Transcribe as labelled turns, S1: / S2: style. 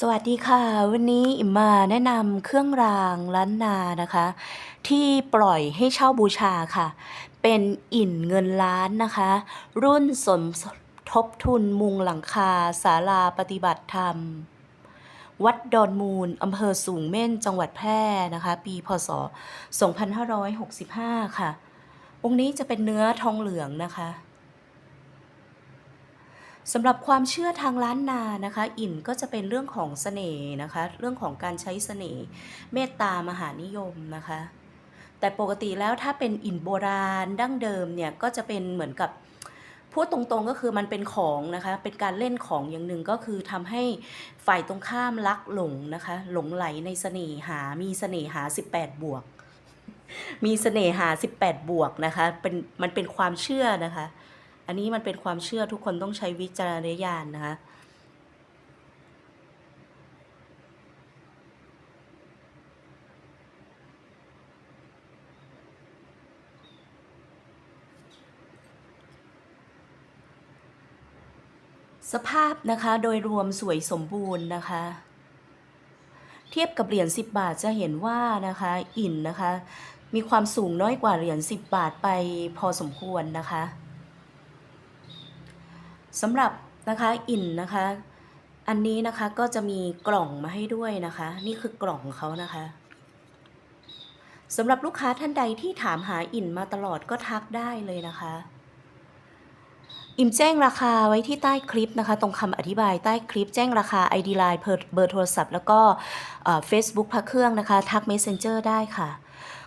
S1: สวัสดีค่ะ วันนี้อิมมาแนะนำเครื่องรางล้านนานะคะ ที่ปล่อยให้เช่าบูชาค่ะ เป็นอิ่นเงินล้านนะคะ รุ่นสมทบทุนมุงหลังคาศาลาปฏิบัติธรรม วัดดอนมูลอำเภอสูงเม่นจังหวัดแพร่นะคะ ปีพศ 2565 ค่ะ องค์นี้จะเป็นเนื้อทองเหลืองนะคะ สำหรับความเชื่อทางล้านนานะคะ อิ่นก็จะเป็นเรื่องของเสน่ห์นะคะ เรื่องของการใช้เสน่ห์เมตตามหานิยมนะคะ แต่ปกติแล้วถ้าเป็นอิ่นโบราณดั้งเดิมเนี่ยก็จะเป็นเหมือนกับพูดตรงๆก็คือมันเป็นของนะคะ เป็นการเล่นของอย่างหนึ่งก็คือทำให้ฝ่ายตรงข้ามรักหลงนะคะ หลงไหลในเสน่หา มีเสน่หา 18 บวก มีเสน่หา 18 บวกนะคะ เป็นมันเป็นความเชื่อนะคะ อันนี้มันเป็นความเชื่อทุกคนต้องใช้วิจารณญาณนะคะสภาพนะคะโดยรวมสวยสมบูรณ์นะคะ เทียบกับเหรียญ10 บาทจะเห็นว่านะคะอินนะคะ มีความสูงน้อยกว่าเหรียญ10 บาทไปพอสมควรนะคะ สำหรับนะคะอินนะคะ อันนี้นะคะก็จะมีกล่องมาให้ด้วยนะคะ นี่คือกล่องของเขานะคะสำหรับลูกค้าท่านใดที่ถามหาอินมาตลอดก็ทักได้เลยนะคะ อิมแจ้งราคาไว้ที่ใต้คลิปนะคะ ตรงคำอธิบายใต้คลิปแจ้งราคา ID Line เบอร์โทรศัพท์ แล้วก็เฟซบุ๊กพระเครื่องนะคะ ทัก Messenger ได้ค่ะ